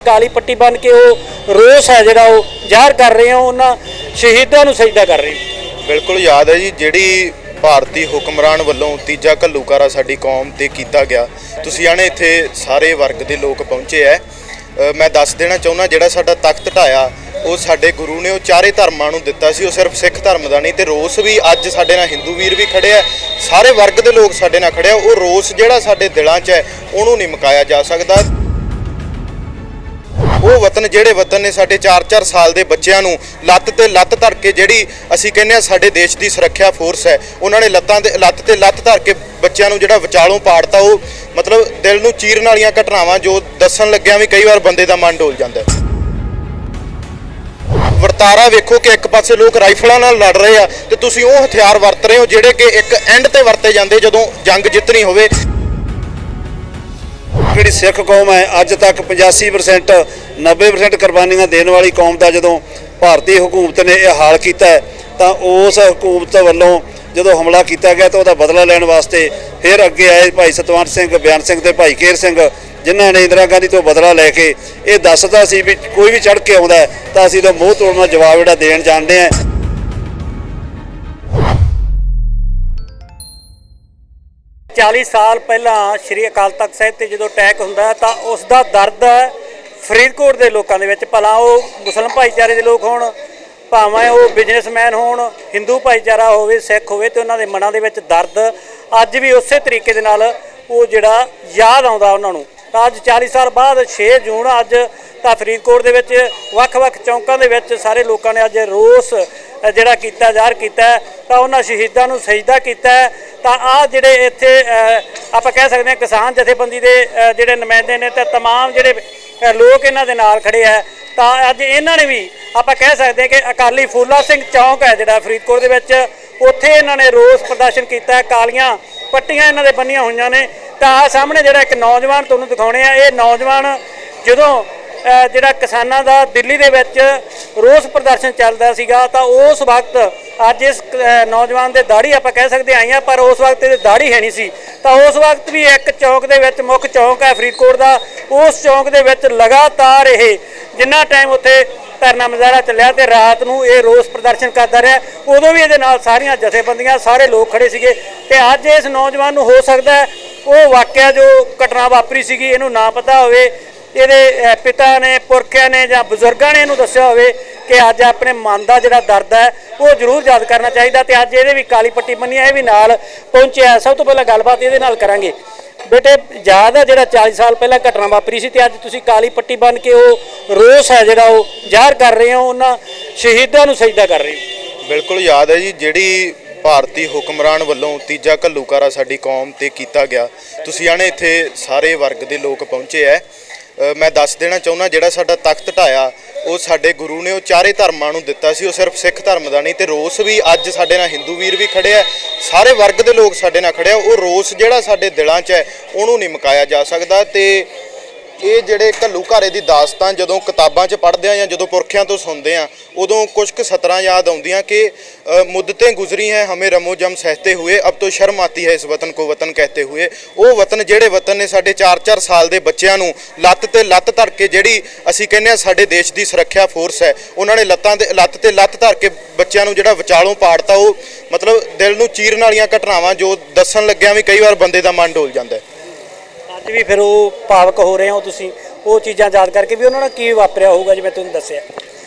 ਕਾਲੀ ਪੱਟੀ ਬੰਨ ਕੇ ਉਹ ਰੋਸ ਹੈ ਜਿਹੜਾ ਉਹ ਜ਼ਾਹਰ ਕਰ ਰਹੇ ਹੋ ਉਹਨਾਂ ਸ਼ਹੀਦਾਂ ਨੂੰ ਸਜਦਾ ਕਰ ਰਹੇ ਹੋ ਬਿਲਕੁਲ ਯਾਦ ਹੈ ਜੀ ਜਿਹੜੀ ਭਾਰਤੀ ਹੁਕਮਰਾਨ ਵੱਲੋਂ ਤੀਜਾ ਘੱਲੂਕਾਰਾ ਸਾਡੀ ਕੌਮ ਤੇ ਕੀਤਾ ਗਿਆ। ਤੁਸੀਂ ਆਣੇ ਇੱਥੇ ਸਾਰੇ ਵਰਗ ਦੇ ਲੋਕ ਪਹੁੰਚੇ ਐ। ਅ, ਮੈਂ ਦੱਸ ਦੇਣਾ ਚਾਹੁੰਦਾ ਜਿਹੜਾ ਸਾਡਾ ਤਖਤ ਢਾਇਆ ਉਹ ਸਾਡੇ ਗੁਰੂ ਨੇ ਉਹ ਚਾਰੇ ਧਰਮਾਂ ਨੂੰ ਦਿੱਤਾ ਸੀ ਉਹ ਸਿਰਫ ਸਿੱਖ ਧਰਮ ਦਾ ਨਹੀਂ ਤੇ ਰੋਸ ਵੀ ਅੱਜ ਸਾਡੇ ਨਾਲ ਹਿੰਦੂ ਵੀਰ ਵੀ ਖੜੇ ਆ ਸਾਰੇ ਵਰਗ ਦੇ ਲੋਕ ਸਾਡੇ ਨਾਲ ਖੜੇ ਆ ਉਹ ਰੋਸ ਜਿਹੜਾ ਸਾਡੇ ਦਿਲਾਂ 'ਚ ਹੈ ਉਹਨੂੰ ਨਹੀਂ ਮੁਕਾਇਆ ਜਾ ਸਕਦਾ। ਉਹ ਵਤਨ ਜਿਹੜੇ ਵਤਨ ਨੇ ਸਾਡੇ 4-4 ਸਾਲ ਦੇ ਬੱਚਿਆਂ ਨੂੰ ਲੱਤ ਤੇ ਲੱਤ ਧਰ ਕੇ ਜਿਹੜੀ ਅਸੀਂ ਕਹਿੰਦੇ ਆ ਸਾਡੇ ਦੇਸ਼ ਦੀ ਸੁਰੱਖਿਆ ਫੋਰਸ ਹੈ, ਉਹਨਾਂ ਨੇ ਲੱਤਾਂ ਤੇ ਲੱਤ ਤੇ ਲੱਤ ਧਰ ਕੇ ਬੱਚਿਆਂ ਨੂੰ ਜਿਹੜਾ ਵਿਚਾਲੋਂ ਪਾੜਤਾ ਉਹ ਮਤਲਬ ਦਿਲ ਨੂੰ ਚੀਰਨ ਵਾਲੀਆਂ ਘਟਨਾਵਾਂ ਜੋ ਦੱਸਣ ਲੱਗਿਆਂ ਵੀ ਕਈ ਵਾਰ ਬੰਦੇ ਦਾ ਮਨ ਡੋਲ ਜਾਂਦਾ ਹੈ। ਵਰਤਾਰਾ ਵੇਖੋ ਕਿ ਇੱਕ ਪਾਸੇ ਲੋਕ ਰਾਈਫਲਾਂ ਨਾਲ ਲੜ ਰਹੇ ਆ ਤੇ ਤੁਸੀਂ ਉਹ ਹਥਿਆਰ ਵਰਤ ਰਹੇ ਹੋ ਜਿਹੜੇ ਕਿ ਇੱਕ ਐਂਡ ਤੇ ਵਰਤੇ ਜਾਂਦੇ ਜਦੋਂ ਜੰਗ ਜਿੱਤਣੀ ਹੋਵੇ। ਜਿਹੜੀ ਸਿੱਖ ਕੌਮ ਹੈ, ਅੱਜ ਤੱਕ 85% 90% ਕੁਰਬਾਨੀਆਂ ਦੇਣ ਵਾਲੀ ਕੌਮ ਦਾ ਜਦੋਂ ਭਾਰਤੀ ਹਕੂਮਤ ਨੇ ਇਹ ਹਾਲ ਕੀਤਾ ਤਾਂ ਉਸ ਹਕੂਮਤ ਵੱਲੋਂ ਜਦੋਂ ਹਮਲਾ ਕੀਤਾ ਗਿਆ ਤਾਂ ਉਹਦਾ ਬਦਲਾ ਲੈਣ ਵਾਸਤੇ ਫਿਰ ਅੱਗੇ ਆਏ ਭਾਈ ਸਤਵੰਤ ਸਿੰਘ, ਬਿਆਨ ਸਿੰਘ ਤੇ ਭਾਈ ਕੇਰ ਸਿੰਘ, ਜਿਨ੍ਹਾਂ ਨੇ ਇੰਦਰਾ ਗਾਂਧੀ ਤੋਂ ਬਦਲਾ ਲੈ ਕੇ ਇਹ ਦੱਸਦਾ ਸੀ ਵੀ ਕੋਈ ਵੀ ਚੜ ਕੇ ਆਉਂਦਾ ਤਾਂ ਅਸੀਂ ਤਾਂ ਮੂੰਹ ਤੋੜਨਾ, ਜਵਾਬ ਜਿਹੜਾ ਦੇਣ ਜਾਣਦੇ ਹਾਂ। 40 ਸਾਲ ਪਹਿਲਾਂ ਸ਼੍ਰੀ ਅਕਾਲ ਤਖਤ ਸਾਹਿਬ ਤੇ ਜਦੋਂ ਅਟੈਕ ਹੁੰਦਾ ਤਾਂ ਉਸ ਦਾ ਦਰਦ ਫਰੀਦਕੋਟ ਦੇ ਲੋਕਾਂ ਦੇ ਵਿੱਚ ਭਲਾ ਉਹ ਮੁਸਲਮ ਭਾਈਚਾਰੇ ਦੇ ਲੋਕ ਹੋਣ ਭਾਵੇਂ ਉਹ ਬਿਜ਼ਨਸਮੈਨ ਹੋਣ ਹਿੰਦੂ ਭਾਈਚਾਰਾ ਹੋਵੇ ਸਿੱਖ ਹੋਵੇ ਤੇ ਉਹਨਾਂ ਦੇ ਮਨਾਂ ਦੇ ਵਿੱਚ ਦਰਦ ਅੱਜ ਵੀ ਉਸੇ ਤਰੀਕੇ ਦੇ ਨਾਲ ਉਹ ਜਿਹੜਾ ਯਾਦ ਆਉਂਦਾ ਉਹਨਾਂ ਨੂੰ ਤਾਂ ਅੱਜ 40 ਸਾਲ ਬਾਅਦ 6 ਜੂਨ ਅੱਜ ਤਾਂ ਫਰੀਦਕੋਟ ਦੇ ਵਿੱਚ ਵੱਖ-ਵੱਖ ਚੌਂਕਾਂ ਦੇ ਵਿੱਚ ਸਾਰੇ ਲੋਕਾਂ ਨੇ ਅੱਜ ਰੋਸ ਅ, ਜਿਹੜਾ ਕੀਤਾ ਜ਼ਾਹਰ ਕੀਤਾ ਹੈ, ਤਾਂ ਉਹਨਾਂ ਸ਼ਹੀਦਾਂ ਨੂੰ ਸਜਦਾ ਕੀਤਾ ਹੈ। ਤਾਂ ਆ ਜਿਹੜੇ ਇੱਥੇ ਅ, ਆਪਾਂ ਕਹਿ ਸਕਦੇ ਹਾਂ ਕਿਸਾਨ ਜਥੇਬੰਦੀ ਦੇ ਅ, ਜਿਹੜੇ ਨੁਮਾਇੰਦੇ ਨੇ ਤੇ तमाम ਜਿਹੜੇ ਅ, ਲੋਕ ਇਹਨਾਂ ਦੇ ਨਾਲ ਖੜੇ ਆ। ਤਾਂ ਅੱਜ ਇਹਨਾਂ ਨੇ ਵੀ ਆਪਾਂ ਕਹਿ ਸਕਦੇ ਹਾਂ ਕਿ ਅਕਾਲੀ ਫੂਲਾ ਸਿੰਘ ਚੌਂਕ ਹੈ ਜਿਹੜਾ ਫਰੀਦਕੋਟ ਦੇ ਵਿੱਚ। ਉੱਥੇ ਇਹਨਾਂ ਨੇ ਰੋਸ ਪ੍ਰਦਰਸ਼ਨ ਕੀਤਾ ਹੈ ਕਾਲੀਆਂ ਪੱਟੀਆਂ ਇਹਨਾਂ ਦੇ ਬੰਨੀਆਂ ਹੋਈਆਂ ਨੇ। ਤਾਂ ਆ ਸਾਹਮਣੇ ਜਿਹੜਾ ਇੱਕ ਨੌਜਵਾਨ ਤੁਹਾਨੂੰ ਦਿਖਾਉਣੇ ਆ, ਇਹ ਨੌਜਵਾਨ ਜਦੋਂ ਜਿਹੜਾ ਕਿਸਾਨਾਂ ਦਾ ਦਿੱਲੀ ਦੇ ਵਿੱਚ ਰੋਸ ਪ੍ਰਦਰਸ਼ਨ ਚੱਲਦਾ ਸੀਗਾ, ਤਾਂ ਉਸ ਵਕਤ ਅੱਜ ਇਸ ਨੌਜਵਾਨ ਦੇ ਦਾੜੀ ਆਪਾਂ ਕਹਿ ਸਕਦੇ ਆਈਆਂ ਪਰ ਉਸ ਵਕਤ ਇਹਦੇ ਦਾੜੀ ਹੈ ਨਹੀਂ ਸੀ। ਤਾਂ ਉਸ ਵਕਤ ਵੀ ਇੱਕ ਚੌਂਕ ਦੇ ਵਿੱਚ ਮੁੱਖ ਚੌਂਕ ਹੈ ਫਰੀਦਕੋਟ ਦਾ, ਉਸ ਚੌਂਕ ਦੇ ਵਿੱਚ ਲਗਾਤਾਰ ਇਹ ਜਿੰਨਾ ਟਾਈਮ ਉੱਥੇ ਧਰਨਾ ਮੁਜ਼ਾਹਰਾ ਚੱਲਿਆ ਤੇ ਰਾਤ ਨੂੰ ਇਹ ਰੋਸ ਪ੍ਰਦਰਸ਼ਨ ਕਰਦਾ ਰਿਹਾ, ਉਦੋਂ ਵੀ ਇਹਦੇ ਨਾਲ ਸਾਰੀਆਂ ਜਥੇਬੰਦੀਆਂ, ਸਾਰੇ ਲੋਕ ਖੜੇ ਸੀਗੇ। ਤੇ ਅੱਜ ਇਸ ਨੌਜਵਾਨ ਨੂੰ ਹੋ ਸਕਦਾ ਉਹ ਵਾਕਿਆ ਜੋ ਘਟਨਾ ਵਾਪਰੀ ਸੀਗੀ, ਇਹਨੂੰ ਨਾ ਪਤਾ ਹੋਵੇ ਇਹਦੇ ਪਿਤਾ ਨੇ, ਪੁਰਖਿਆਂ ਨੇ ਜਾਂ ਬਜ਼ੁਰਗਾਂ ਨੇ ਇਹਨੂੰ ਦੱਸਿਆ ਹੋਵੇ ਕਿ ਅੱਜ ਆਪਣੇ ਮਨ ਦਾ ਜਿਹੜਾ ਦਰਦ ਹੈ, ਉਹ ਜ਼ਰੂਰ ਯਾਦ ਕਰਨਾ ਚਾਹੀਦਾ ਤੇ ਅੱਜ ਇਹਦੇ ਵੀ ਕਾਲੀ ਪੱਟੀ ਬੰਨੀ ਹੈ, ਇਹ ਵੀ ਨਾਲ ਪਹੁੰਚਿਆ ਸਭ ਤੋਂ ਪਹਿਲਾਂ ਗੱਲਬਾਤ ਇਹਦੇ ਨਾਲ ਕਰਾਂਗੇ। ਬੇਟੇ, ਯਾਦ ਹੈ ਜਿਹੜਾ 40 ਸਾਲ ਪਹਿਲਾਂ ਘਟਨਾ ਵਾਪਰੀ ਸੀ ਤੇ ਅੱਜ ਤੁਸੀਂ ਕਾਲੀ ਪੱਟੀ ਬੰਨ ਕੇ ਉਹ ਰੋਸ ਹੈ ਜਿਹੜਾ ਉਹ ਜ਼ਾਹਰ ਕਰ ਰਹੇ ਹੋ, ਉਹਨਾਂ ਸ਼ਹੀਦਾਂ ਨੂੰ ਸਜਦਾ ਕਰ ਰਹੇ ਹੋ। ਬਿਲਕੁਲ ਯਾਦ ਹੈ ਜੀ, ਜਿਹੜੀ ਭਾਰਤੀ ਹੁਕਮਰਾਨ ਵੱਲੋਂ ਤੀਜਾ ਘੱਲੂਕਾਰਾ ਸਾਡੀ ਕੌਮ ਤੇ ਕੀਤਾ ਗਿਆ। ਤੁਸੀਂ ਆਣੇ ਇੱਥੇ ਸਾਰੇ ਵਰਗ ਦੇ ਲੋਕ ਪਹੁੰਚੇ ਐ ਮੈਂ ਦੱਸ ਦੇਣਾ ਚਾਹੁੰਦਾ, ਜਿਹੜਾ ਸਾਡਾ ਤਖਤ ਢਾਇਆ, ਉਹ ਸਾਡੇ ਗੁਰੂ ਨੇ ਉਹ ਚਾਰੇ ਧਰਮਾਂ ਨੂੰ ਦਿੱਤਾ ਸੀ, ਉਹ ਸਿਰਫ ਸਿੱਖ ਧਰਮ ਦਾ ਨਹੀਂ, ਤੇ ਰੋਸ ਵੀ ਅੱਜ ਸਾਡੇ ਨਾਲ ਹਿੰਦੂ ਵੀਰ ਵੀ ਖੜੇ ਆ, ਸਾਰੇ ਵਰਗ ਦੇ ਲੋਕ ਸਾਡੇ ਨਾਲ ਖੜੇ ਆ, ਉਹ ਰੋਸ ਜਿਹੜਾ ਸਾਡੇ ਦਿਲਾਂ 'ਚ ਹੈ, ਉਹਨੂੰ ਨਹੀਂ ਮੁਕਾਇਆ ਜਾ ਸਕਦਾ, ਤੇ ਇਹ ਜਿਹੜੇ ਘੱਲੂ ਘਾਰੇ ਦੀ ਦਾਸਤਾਨ ਜਦੋਂ ਕਿਤਾਬਾਂ 'ਚ ਪੜ੍ਹਦੇ ਆ ਜਾਂ ਜਦੋਂ ਪੁਰਖਿਆਂ ਤੋਂ ਸੁਣਦੇ ਆ ਉਦੋਂ ਕੁਝ ਕੁ ਸਤਰਾਂ ਯਾਦ ਆਉਂਦੀਆਂ ਕਿ ਅ, ਮੁੱਦतें ਗੁਜ਼ਰੀ ਹੈ ਹਮੇ ਰਮੋ ਜਮ ਸਹਤੇ ਹੋਏ ਅਬ ਤੋਂ ਸ਼ਰਮ ਆਤੀ ਹੈ ਇਸ ਵਤਨ ਕੋ ਵਤਨ ਕਹਤੇ ਹੋਏ। ਉਹ ਵਤਨ ਜਿਹੜੇ ਵਤਨ ਨੇ ਸਾਡੇ 4-4 ਸਾਲ ਦੇ ਬੱਚਿਆਂ ਨੂੰ ਲੱਤ ਤੇ ਲੱਤ ਧਰ ਕੇ ਜਿਹੜੀ ਅਸੀਂ ਕਹਿੰਦੇ ਆ ਸਾਡੇ ਦੇਸ਼ ਦੀ ਸੁਰੱਖਿਆ ਫੋਰਸ ਹੈ ਉਹਨਾਂ ਨੇ ਲੱਤਾਂ ਤੇ ਲੱਤ ਤੇ ਲੱਤ ਧਰ ਕੇ ਬੱਚਿਆਂ ਨੂੰ ਜਿਹੜਾ ਵਿਚਾਲੋਂ ਪਾੜਤਾ ਉਹ ਮਤਲਬ ਦਿਲ ਨੂੰ ਚੀਰਨ ਵਾਲੀਆਂ ਘਟਨਾਵਾਂ ਜੋ ਦੱਸਣ ਲੱਗਿਆਂ ਵੀ ਕਈ ਵਾਰ ਬੰਦੇ ਦਾ ਮਨ ਡੋਲ ਜਾਂਦਾ ਹੈ। ਅੱਜ ਵੀ ਫਿਰ ਉਹ ਭਾਵਕ ਹੋ ਰਹੇ ਹੋ ਤੁਸੀਂ? ਉਹ ਚੀਜ਼ਾਂ ਯਾਦ ਕਰਕੇ ਵੀ ਉਹਨਾਂ ਨਾਲ ਕੀ ਵਾਪਰਿਆ ਹੋਊਗਾ ਜਿਵੇਂ ਤੁਹਾਨੂੰ ਦੱਸਿਆ?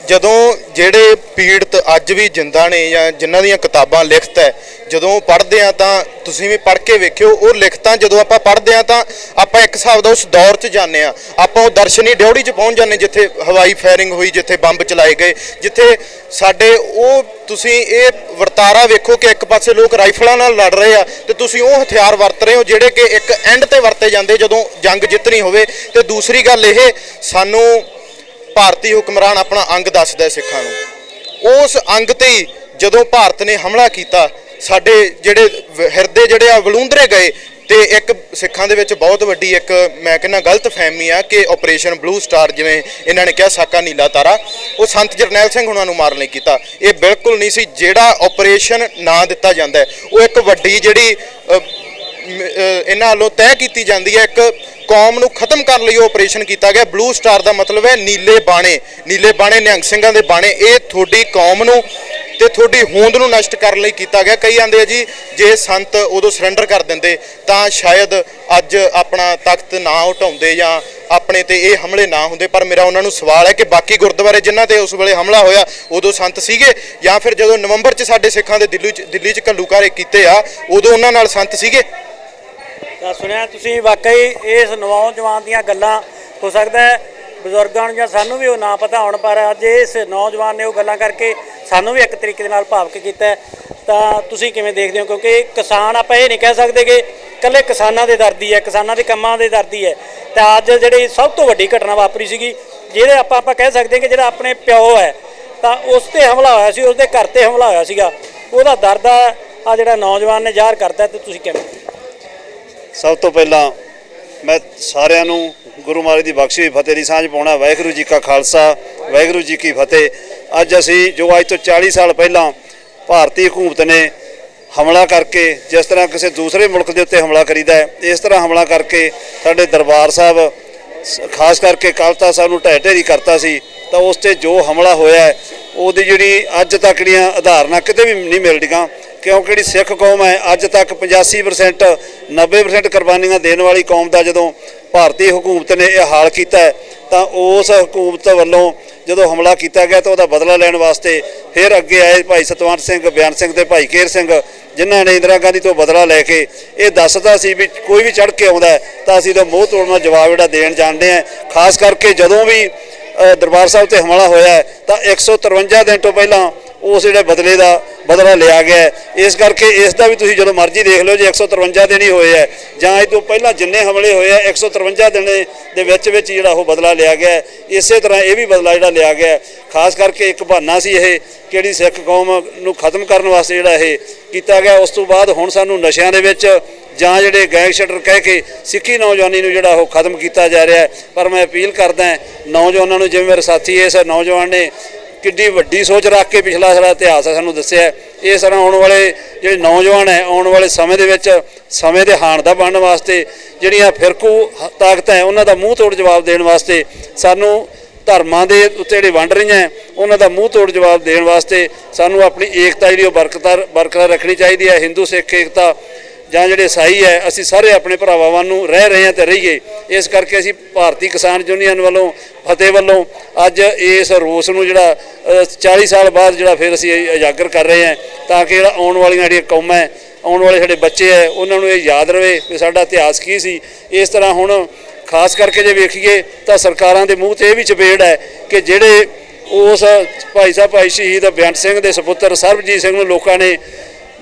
ਜਦੋਂ ਜਿਹੜੇ ਪੀੜਤ ਅੱਜ ਵੀ ਜਿੰਦਾ ਨੇ ਜਾਂ ਜਿਨ੍ਹਾਂ ਦੀਆਂ ਕਿਤਾਬਾਂ ਲਿਖਤ ਹੈ, ਜਦੋਂ ਪੜ੍ਹਦੇ ਆ ਤਾਂ ਤੁਸੀਂ ਵੀ ਪੜ੍ਹ ਕੇ ਵੇਖਿਓ, ਉਹ ਲਿਖਤਾਂ ਜਦੋਂ ਆਪਾਂ ਪੜ੍ਹਦੇ ਆ ਤਾਂ ਆਪਾਂ ਇੱਕ ਹਿਸਾਬ ਦਾ ਉਸ ਦੌਰ 'ਚ ਜਾਂਦੇ ਆ। ਆਪਾਂ ਉਹ ਦਰਸ਼ਨੀ ਡਿਉੜੀ 'ਚ ਪਹੁੰਚ ਜਾਂਦੇ ਜਿੱਥੇ ਹਵਾਈ ਫਾਇਰਿੰਗ ਹੋਈ, ਜਿੱਥੇ ਬੰਬ ਚਲਾਏ ਗਏ, ਜਿੱਥੇ ਸਾਡੇ ਉਹ ਤੁਸੀਂ ਇਹ ਵਰਤਾਰਾ ਵੇਖੋ ਕਿ ਇੱਕ ਪਾਸੇ ਲੋਕ ਰਾਈਫਲਾਂ ਨਾਲ ਲੜ ਰਹੇ ਆ ਤੇ ਤੁਸੀਂ ਉਹ ਹਥਿਆਰ ਵਰਤ ਰਹੇ ਹੋ ਜਿਹੜੇ ਕਿ ਇੱਕ ਐਂਡ ਤੇ ਵਰਤੇ ਜਾਂਦੇ ਜਦੋਂ ਜੰਗ ਜਿੱਤਣੀ ਹੋਵੇ। ਤੇ ਦੂਸਰੀ ਗੱਲ ਇਹ, ਸਾਨੂੰ ਭਾਰਤੀ ਹੁਕਮਰਾਨ ਆਪਣਾ ਅੰਗ ਦੱਸਦਾ ਸਿੱਖਾਂ ਨੂੰ। ਉਸ ਅੰਗ ਤੇ ਜਦੋਂ ਭਾਰਤ ਨੇ ਹਮਲਾ ਕੀਤਾ, ਸਾਡੇ ਜਿਹੜੇ ਹਿਰਦੇ ਜਿਹੜੇ ਆ ਵਲੂੰਦਰੇ ਗਏ ਤੇ ਇੱਕ ਸਿੱਖਾਂ ਦੇ ਵਿੱਚ ਬਹੁਤ ਵੱਡੀ ਇੱਕ, ਮੈਂ ਕਹਿੰਦਾ ਗਲਤ ਫਹਿਮੀ ਆ ਕਿ ਆਪਰੇਸ਼ਨ ਬਲੂ ਸਟਾਰ ਜਿਵੇਂ ਇਹਨਾਂ ਨੇ ਕਿਹਾ, ਸਾਕਾ ਨੀਲਾ ਤਾਰਾ, ਉਹ ਸੰਤ ਜਰਨੈਲ ਸਿੰਘ ਉਹਨਾਂ ਨੂੰ ਮਾਰਨ ਲਈ ਕੀਤਾ। ਇਹ ਬਿਲਕੁਲ ਨਹੀਂ ਸੀ, ਜਿਹੜਾ ਆਪਰੇਸ਼ਨ ਨਾਂ ਦਿੱਤਾ ਜਾਂਦਾ ਉਹ ਇੱਕ ਵੱਡੀ ਜਿਹੜੀ ਇਹਨਾਂ ਵੱਲੋਂ ਤੈਅ ਕੀਤੀ ਜਾਂਦੀ ਹੈ, ਇੱਕ ਕੌਮ ਨੂੰ ਖਤਮ ਕਰਨ ਲਈ ਆਪਰੇਸ਼ਨ ਕੀਤਾ ਗਿਆ। ਬਲੂ ਸਟਾਰ ਦਾ ਮਤਲਬ ਹੈ ਨੀਲੇ ਬਾਣੇ। ਨੀਲੇ ਬਾਣੇ ਨਿਹੰਗ ਸਿੰਘਾਂ ਦੇ ਬਾਣੇ। ਇਹ ਤੁਹਾਡੀ ਕੌਮ ਨੂੰ ਤੇ ਤੁਹਾਡੀ ਹੋਂਦ ਨੂੰ ਨਸ਼ਟ ਕਰਨ ਲਈ ਕੀਤਾ ਗਿਆ। ਕਈ ਆਂਦੇ ਆ ਜੀ, ਜੇ ਸੰਤ ਉਦੋਂ ਸਰੈਂਡਰ ਕਰ ਦਿੰਦੇ, ਤਾਂ ਸ਼ਾਇਦ ਅੱਜ ਆਪਣਾ ਤਖਤ ਨਾ ਉਠਾਉਂਦੇ ਜਾਂ ਆਪਣੇ ਤੇ ਇਹ ਹਮਲੇ ਨਾ ਹੁੰਦੇ। ਪਰ ਮੇਰਾ ਉਹਨਾਂ ਨੂੰ ਸਵਾਲ ਹੈ ਕਿ ਬਾਕੀ ਗੁਰਦੁਆਰੇ ਜਿਨ੍ਹਾਂ ਤੇ ਉਸ ਵੇਲੇ ਹਮਲਾ ਹੋਇਆ, ਉਦੋਂ ਸੰਤ ਸੀਗੇ? ਜਾਂ ਫਿਰ ਜਦੋਂ ਨਵੰਬਰ 'ਚ ਸਾਡੇ ਸਿੱਖਾਂ ਦੇ ਦਿੱਲੀ 'ਚ ਦਿੱਲੀ 'ਚ ਘੱਲੂਕਾਰੇ ਕੀਤੇ ਆ, ਉਦੋਂ ਉਹਨਾਂ ਨਾਲ ਸੰਤ ਸੀਗੇ? ਤਾਂ ਸੁਣਿਆ ਤੁਸੀਂ, ਵਾਕਈ ਇਸ ਨੌਜਵਾਨ ਦੀਆਂ ਗੱਲਾਂ, ਹੋ ਸਕਦਾ ਹੈ ਬਜ਼ੁਰਗਾਂ ਨੂੰ ਜਾਂ ਸਾਨੂੰ ਵੀ ਉਹ ਨਾ ਪਤਾ ਹੋਣ, ਪਰ ਅੱਜ ਇਸ ਨੌਜਵਾਨ ਨੇ ਉਹ ਗੱਲਾਂ ਕਰਕੇ ਸਾਨੂੰ ਵੀ ਇੱਕ ਤਰੀਕੇ ਦੇ ਨਾਲ ਭਾਵਕ ਕੀਤਾ ਤਾਂ ਤੁਸੀਂ ਕਿਵੇਂ ਦੇਖਦੇ ਹੋ? ਕਿਉਂਕਿ ਕਿਸਾਨ ਆਪਾਂ ਇਹ ਨਹੀਂ ਕਹਿ ਸਕਦੇ ਕਿ ਇਕੱਲੇ ਕਿਸਾਨਾਂ ਦੇ ਦਰਦੀ ਹੈ, ਕਿਸਾਨਾਂ ਦੇ ਕੰਮਾਂ ਦੇ ਦਰਦੀ ਹੈ। ਤਾਂ ਅੱਜ ਜਿਹੜੀ ਸਭ ਤੋਂ ਵੱਡੀ ਘਟਨਾ ਵਾਪਰੀ ਸੀਗੀ, ਜਿਹਦੇ ਆਪਾਂ ਆਪਾਂ ਕਹਿ ਸਕਦੇ ਹਾਂ ਕਿ ਜਿਹੜਾ ਆਪਣੇ ਪਿਓ ਹੈ, ਤਾਂ ਉਸ ਤੇ ਹਮਲਾ ਹੋਇਆ ਸੀ ਉਸ ਦੇ ਘਰ ਤੇ ਹਮਲਾ ਹੋਇਆ ਸੀਗਾ। ਉਹਦਾ ਦਰਦ ਆ ਜਿਹੜਾ ਨੌਜਵਾਨ ਨੇ ਜ਼ਾਹਰ ਕਰਤਾ ਤੇ ਤੁਸੀਂ ਕਿਵੇਂ ਸਭ ਤੋਂ ਪਹਿਲਾਂ ਮੈਂ ਸਾਰਿਆਂ ਨੂੰ ਗੁਰੂ ਮਹਾਰਾਜ ਦੀ ਬਖਸ਼ੀ ਹੋਈ, ਫਤਿਹ ਦੀ ਸਾਂਝ ਪਾਉਣਾ, ਵਾਹਿਗੁਰੂ ਜੀ ਕਾ ਖਾਲਸਾ, ਵਾਹਿਗੁਰੂ ਜੀ ਕੀ ਫਤਿਹ। ਅੱਜ ਅਸੀਂ ਜੋ ਅੱਜ ਤੋਂ 40 ਸਾਲ ਪਹਿਲਾਂ ਭਾਰਤੀ ਹਕੂਮਤ ਨੇ ਹਮਲਾ ਕਰਕੇ ਜਿਸ ਤਰ੍ਹਾਂ ਕਿਸੇ ਦੂਸਰੇ ਮੁਲਕ ਦੇ ਉੱਤੇ ਹਮਲਾ ਕਰੀਦਾ ਹੈ, ਇਸ ਤਰ੍ਹਾਂ ਹਮਲਾ ਕਰਕੇ ਸਾਡੇ ਦਰਬਾਰ ਸਾਹਿਬ ਖਾਸ ਕਰਕੇ ਕਲਤਾ ਸਾਹਿਬ ਨੂੰ ਢਹਿ ਢੇਰੀ ਕਰਤਾ ਸੀ, ਤਾਂ ਉਸ ਤੇ ਜੋ ਹਮਲਾ ਹੋਇਆ ਉਹਦੀ ਜਿਹੜੀ ਅੱਜ ਤੱਕ ਦੀਆਂ ਉਦਾਹਰਨਾਂ ਕਿਤੇ ਵੀ ਨਹੀਂ ਮਿਲਦੀਆਂ ਕਿਉਂਕਿ ਜਿਹੜੀ ਸਿੱਖ ਕੌਮ ਹੈ, ਅੱਜ ਤੱਕ 85% 90% ਕੁਰਬਾਨੀਆਂ ਦੇਣ ਵਾਲੀ ਕੌਮ ਦਾ ਜਦੋਂ ਭਾਰਤੀ ਹਕੂਮਤ ਨੇ ਇਹ ਹਾਲ ਕੀਤਾ ਤਾਂ ਉਸ ਹਕੂਮਤ ਵੱਲੋਂ ਜਦੋਂ ਹਮਲਾ ਕੀਤਾ ਗਿਆ ਤਾਂ ਉਹਦਾ ਬਦਲਾ ਲੈਣ ਵਾਸਤੇ ਫਿਰ ਅੱਗੇ ਆਏ ਭਾਈ ਸਤਵੰਤ ਸਿੰਘ ਬਿਆਨ ਸਿੰਘ ਤੇ ਭਾਈ ਕੇਰ ਸਿੰਘ ਜਿਨ੍ਹਾਂ ਨੇ ਇੰਦਰਾ ਗਾਂਧੀ ਤੋਂ ਬਦਲਾ ਲੈ ਕੇ ਇਹ ਦੱਸਦਾ ਸੀ ਵੀ ਕੋਈ ਵੀ ਚੜ ਕੇ ਆਉਂਦਾ ਤਾਂ ਅਸੀਂ ਤਾਂ ਮੂੰਹ ਤੋੜਨਾ ਜਵਾਬ ਜਿਹੜਾ ਦੇਣ ਜਾਣਦੇ ਹਾਂ। ਖਾਸ ਕਰਕੇ ਜਦੋਂ ਵੀ ਦਰਬਾਰ ਸਾਹਿਬ ਤੇ ਹਮਲਾ ਹੋਇਆ ਹੈ, ਤਾਂ 153 ਦਿਨ ਤੋਂ ਪਹਿਲਾਂ ਉਸ ਜਿਹੜੇ ਬਦਲੇ ਦਾ ਬਦਲਾ ਲਿਆ ਗਿਆ ਇਸ ਕਰਕੇ ਇਸ ਦਾ ਵੀ ਤੁਸੀਂ ਜਦੋਂ ਮਰਜ਼ੀ ਦੇਖ ਲਓ ਜੇ 153 ਦਿਨ ਹੀ ਹੋਏ ਹੈ, ਜਾਂ ਇਹ ਤੋਂ ਪਹਿਲਾਂ ਜਿੰਨੇ ਹਮਲੇ ਹੋਏ ਆ 153 ਦਿਨ ਦੇ ਵਿੱਚ ਵਿੱਚ ਜਿਹੜਾ ਉਹ ਬਦਲਾ ਲਿਆ ਗਿਆ ਇਸੇ ਤਰ੍ਹਾਂ ਇਹ ਵੀ ਬਦਲਾ ਜਿਹੜਾ ਲਿਆ ਗਿਆ ਖਾਸ ਕਰਕੇ ਇੱਕ ਬਹਾਨਾ ਸੀ ਇਹ ਕਿਹੜੀ ਸਿੱਖ ਕੌਮ ਨੂੰ ਖਤਮ ਕਰਨ ਵਾਸਤੇ ਜਿਹੜਾ ਇਹ ਕੀਤਾ ਗਿਆ। ਉਸ ਤੋਂ ਬਾਅਦ ਹੁਣ ਸਾਨੂੰ ਨਸ਼ਿਆਂ ਦੇ ਵਿੱਚ ਜਾਂ ਜਿਹੜੇ ਗੈਂਗਸਟਰ ਕਹਿ ਕੇ ਸਿੱਖੀ ਨੌਜਵਾਨੀ ਨੂੰ ਜਿਹੜਾ ਉਹ ਖਤਮ ਕੀਤਾ ਜਾ ਰਿਹਾ ਪਰ ਮੈਂ ਅਪੀਲ ਕਰਦਾ ਨੌਜਵਾਨਾਂ ਨੂੰ ਜਿਵੇਂ ਮੇਰੇ ਸਾਥੀ ਇਸ ਨੌਜਵਾਨ ਨੇ ਕਿੱਡੀ ਵੱਡੀ ਸੋਚ ਰੱਖ ਕੇ ਪਿਛਲਾ ਸਾਰਾ ਇਤਿਹਾਸ ਹੈ ਸਾਨੂੰ ਦੱਸਿਆ। ਇਸ ਤਰ੍ਹਾਂ ਆਉਣ ਵਾਲੇ ਜਿਹੜੇ ਨੌਜਵਾਨ ਹੈ, ਆਉਣ ਵਾਲੇ ਸਮੇਂ ਦੇ ਵਿੱਚ, ਸਮੇਂ ਦੇ ਹਾਣ ਦਾ ਬਣਨ ਵਾਸਤੇ, ਜਿਹੜੀਆਂ ਫਿਰਕੂ ਹ- ਤਾਕਤਾਂ ਹੈ, ਉਹਨਾਂ ਦਾ ਮੂੰਹ ਤੋੜ ਜਵਾਬ ਦੇਣ ਵਾਸਤੇ, ਸਾਨੂੰ ਧਰਮਾਂ ਦੇ ਉੱਤੇ ਜਿਹੜੇ ਵੰਡ ਰਹੀਆਂ ਉਹਨਾਂ ਦਾ ਮੂੰਹ ਤੋੜ ਜਵਾਬ ਦੇਣ ਵਾਸਤੇ ਸਾਨੂੰ ਆਪਣੀ ਏਕਤਾ ਜਿਹੜੀ ਉਹ ਬਰਕਤਾਰ ਬਰਕਰਾਰ ਰੱਖਣੀ ਚਾਹੀਦੀ ਹੈ, ਹਿੰਦੂ ਸਿੱਖ ਏਕਤਾ ਜਾਂ ਜਿਹੜੇ ਸਾਈ ਹੈ ਅਸੀਂ ਸਾਰੇ ਆਪਣੇ ਭਰਾਵਾਂ ਨੂੰ ਰਹਿ ਰਹੇ ਹਾਂ ਤੇ ਰਹੀਏ। ਇਸ ਕਰਕੇ ਅਸੀਂ ਭਾਰਤੀ ਕਿਸਾਨ ਯੂਨੀਅਨ ਵੱਲੋਂ ਫਤਿਹ ਵੱਲੋਂ ਅੱਜ ਇਸ ਰੋਸ ਨੂੰ ਜਿਹੜਾ ਅ, 40 ਸਾਲ ਬਾਅਦ ਜਿਹੜਾ ਫਿਰ ਅਸੀਂ ਉਜਾਗਰ ਕਰ ਰਹੇ ਹਾਂ ਤਾਂ ਕਿ ਜਿਹੜਾ ਆਉਣ ਵਾਲੀਆਂ ਜਿਹੜੀਆਂ ਕੌਮਾਂ ਹੈ ਆਉਣ ਵਾਲੇ ਸਾਡੇ ਬੱਚੇ ਹੈ ਉਹਨਾਂ ਨੂੰ ਇਹ ਯਾਦ ਰਵੇ ਕਿ ਸਾਡਾ ਇਤਿਹਾਸ ਕੀ ਸੀ। ਇਸ ਤਰ੍ਹਾਂ ਹੁਣ ਖਾਸ ਕਰਕੇ ਜੇ ਵੇਖੀਏ ਤਾਂ ਸਰਕਾਰਾਂ ਦੇ ਮੂੰਹ ਤੇ ਇਹ ਵੀ ਚਪੇੜ ਹੈ ਕਿ ਜਿਹੜੇ ਉਸ ਭਾਈ ਸਾਹਿਬ ਭਾਈ ਸ਼ਹੀਦ ਬੇਅੰਤ ਸਿੰਘ ਦੇ ਸੁਪੁੱਤਰ ਸਰਬਜੀਤ ਸਿੰਘ ਨੂੰ ਲੋਕਾਂ ਨੇ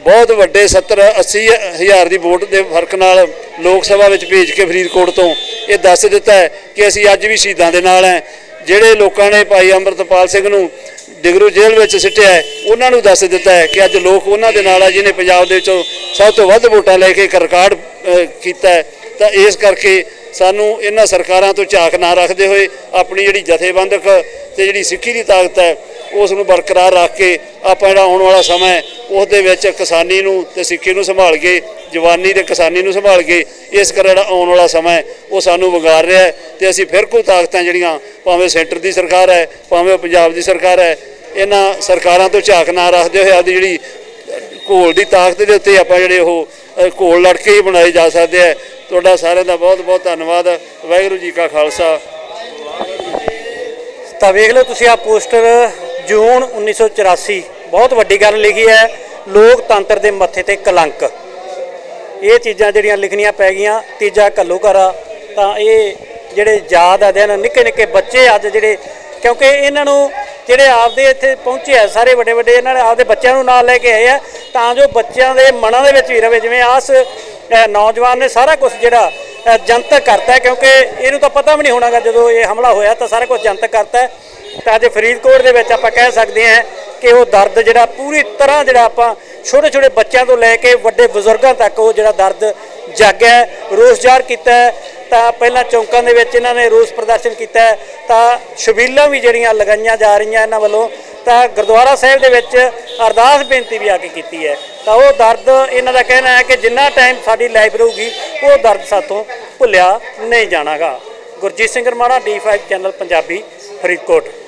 ਬਹੁਤ ਵੱਡੇ 70 80 ਹਜ਼ਾਰ ਦੀ ਵੋਟ ਦੇ ਫ਼ਰਕ ਨਾਲ ਲੋਕ ਸਭਾ ਵਿੱਚ ਭੇਜ ਕੇ ਫਰੀਦਕੋਟ ਤੋਂ ਇਹ ਦੱਸ ਦਿੱਤਾ ਹੈ ਕਿ ਅਸੀਂ ਅੱਜ ਵੀ ਸ਼ਹੀਦਾਂ ਦੇ ਨਾਲ ਹੈ। ਜਿਹੜੇ ਲੋਕਾਂ ਨੇ ਭਾਈ ਅੰਮ੍ਰਿਤਪਾਲ ਸਿੰਘ ਨੂੰ ਡਿਗਰੂ ਜੇਲ੍ਹ ਵਿੱਚ ਸਿੱਟਿਆ ਹੈ, ਉਹਨਾਂ ਨੂੰ ਦੱਸ ਦਿੱਤਾ ਹੈ ਕਿ ਅੱਜ ਲੋਕ ਉਹਨਾਂ ਦੇ ਨਾਲ ਆ ਜਿਹਨੇ ਪੰਜਾਬ ਦੇ ਵਿੱਚੋਂ ਸਭ ਤੋਂ ਵੱਧ ਵੋਟਾਂ ਲੈ ਕੇ ਇੱਕ ਰਿਕਾਰਡ ਕੀਤਾ ਹੈ। ਤਾਂ ਇਸ ਕਰਕੇ ਸਾਨੂੰ ਇਹਨਾਂ ਸਰਕਾਰਾਂ ਤੋਂ ਝਾਕ ਨਾ ਰੱਖਦੇ ਹੋਏ ਆਪਣੀ ਜਿਹੜੀ ਜਥੇਬੰਦਕ ਤੇ ਜਿਹੜੀ ਸਿੱਖੀ ਦੀ ਤਾਕਤ ਹੈ ਉਸ ਨੂੰ ਬਰਕਰਾਰ ਰੱਖ ਕੇ ਆਪਾਂ ਜਿਹੜਾ ਆਉਣ ਵਾਲਾ ਸਮਾਂ ਹੈ ਉਸ ਦੇ ਵਿੱਚ ਕਿਸਾਨੀ ਨੂੰ ਤੇ ਸਿੱਖੀ ਨੂੰ ਸੰਭਾਲ ਕੇ, ਜਵਾਨੀ ਤੇ ਕਿਸਾਨੀ ਨੂੰ ਸੰਭਾਲ ਕੇ, ਇਸ ਕਰ ਜਿਹੜਾ ਆਉਣ ਵਾਲਾ ਸਮਾਂ ਉਹ ਸਾਨੂੰ ਵਿਗਾੜ ਰਿਹਾ ਹੈ ਤੇ ਅਸੀਂ ਫਿਰ ਕੋਈ ਤਾਕਤਾਂ ਜਿਹੜੀਆਂ ਭਾਵੇਂ ਸੈਂਟਰ ਦੀ ਸਰਕਾਰ ਹੈ, ਭਾਵੇਂ ਉਹ ਪੰਜਾਬ ਦੀ ਸਰਕਾਰ ਹੈ, ਇਹਨਾਂ ਸਰਕਾਰਾਂ ਤੋਂ ਝਾਕ ਨਾ ਰੱਖਦੇ ਹੋਏ ਆਪਦੀ ਜਿਹੜੀ ਘੋਲ ਦੀ ਤਾਕਤ ਦੇ ਉੱਤੇ ਆਪਾਂ ਜਿਹੜੇ ਉਹ ਘੋਲ ਲੜ ਕੇ ਹੀ ਬਣਾਏ ਜਾ ਸਕਦੇ ਆ ਤੁਹਾਡਾ ਸਾਰਿਆਂ ਦਾ ਬਹੁਤ ਬਹੁਤ ਧੰਨਵਾਦ। ਵਾਹਿਗੁਰੂ ਜੀ ਕਾ ਖਾਲਸਾ। ਤਾਂ ਵੇਖ ਲਓ ਤੁਸੀਂ ਆ ਪੋਸਟਰ ਜੂਨ 1984 ਬਹੁਤ ਵੱਡੀ ਗੱਲ ਲਿਖੀ ਹੈ, ਲੋਕਤੰਤਰ ਦੇ ਮੱਥੇ ਤੇ ਕਲੰਕ। ਇਹ ਚੀਜ਼ਾਂ ਜਿਹੜੀਆਂ ਲਿਖਣੀਆਂ ਪੈ ਗਈਆਂ, ਤੀਜਾ ਘੱਲੂਘਾਰਾ, ਤਾਂ ਇਹ ਜਿਹੜੇ ਯਾਦ ਆ ਦਿਨ ਨਿੱਕੇ ਨਿੱਕੇ ਬੱਚੇ ਅੱਜ ਜਿਹੜੇ, ਕਿਉਂਕਿ ਇਹਨਾਂ ਨੂੰ ਜਿਹੜੇ ਆਪਦੇ ਇੱਥੇ ਪਹੁੰਚੇ ਆ, ਸਾਰੇ ਵੱਡੇ ਵੱਡੇ, ਇਹਨਾਂ ਨੇ ਆਪਦੇ ਬੱਚਿਆਂ ਨੂੰ ਨਾਲ ਲੈ ਕੇ ਆਏ ਆ, ਤਾਂ ਜੋ ਬੱਚਿਆਂ ਦੇ ਮਨਾਂ ਦੇ ਵਿੱਚ ਵੀ ਰਵੇ, ਜਿਵੇਂ ਆਸ ਨੌਜਵਾਨ ਨੇ ਸਾਰਾ ਕੁਝ ਜਿਹੜਾ ਜਨਤਕ ਕਰਤਾ ਕਿਉਂਕਿ ਇਹਨੂੰ ਤਾਂ ਪਤਾ ਵੀ ਨਹੀਂ ਹੋਣਾਗਾ, ਜਦੋਂ ਇਹ ਹਮਲਾ ਹੋਇਆ, ਤਾਂ ਸਾਰਾ ਕੁਝ ਜਨਤਕ ਕਰਤਾ ਤਾਂ ਅੱਜ ਫਰੀਦਕੋਟ ਦੇ ਵਿੱਚ ਆਪਾਂ ਕਹਿ ਸਕਦੇ ਹਾਂ ਕਿ ਉਹ ਦਰਦ ਜਿਹੜਾ ਪੂਰੀ ਤਰ੍ਹਾਂ ਜਿਹੜਾ ਆਪਾਂ ਛੋਟੇ ਛੋਟੇ ਬੱਚਿਆਂ ਤੋਂ ਲੈ ਕੇ ਵੱਡੇ ਬਜ਼ੁਰਗਾਂ ਤੱਕ ਉਹ ਜਿਹੜਾ ਦਰਦ ਜਾਗਿਆ ਰੋਸ ਜ਼ਾਹਰ ਕੀਤਾ ਤਾਂ ਪਹਿਲਾਂ ਚੌਂਕਾਂ ਦੇ ਵਿੱਚ ਇਹਨਾਂ ਨੇ ਰੋਸ ਪ੍ਰਦਰਸ਼ਨ ਕੀਤਾ ਤਾਂ ਸ਼ਬੀਲਾਂ ਵੀ ਜਿਹੜੀਆਂ ਲਗਾਈਆਂ ਜਾ ਰਹੀਆਂ ਇਹਨਾਂ ਵੱਲੋਂ, ਤਾਂ ਗੁਰਦੁਆਰਾ ਸਾਹਿਬ ਦੇ ਵਿੱਚ ਅਰਦਾਸ ਬੇਨਤੀ ਵੀ ਆ ਕੇ ਕੀਤੀ ਹੈ। ਤਾਂ ਉਹ ਦਰਦ ਇਹਨਾਂ ਦਾ ਕਹਿਣਾ ਹੈ ਕਿ ਜਿੰਨਾ ਟਾਈਮ ਸਾਡੀ ਲਾਈਫ ਰਹੂਗੀ, ਉਹ ਦਰਦ ਸਾਤੋਂ ਭੁੱਲਿਆ ਨਹੀਂ ਜਾਣਾਗਾ। Gurjeet Singh Ramana D5 channel Punjabi, Faridkot.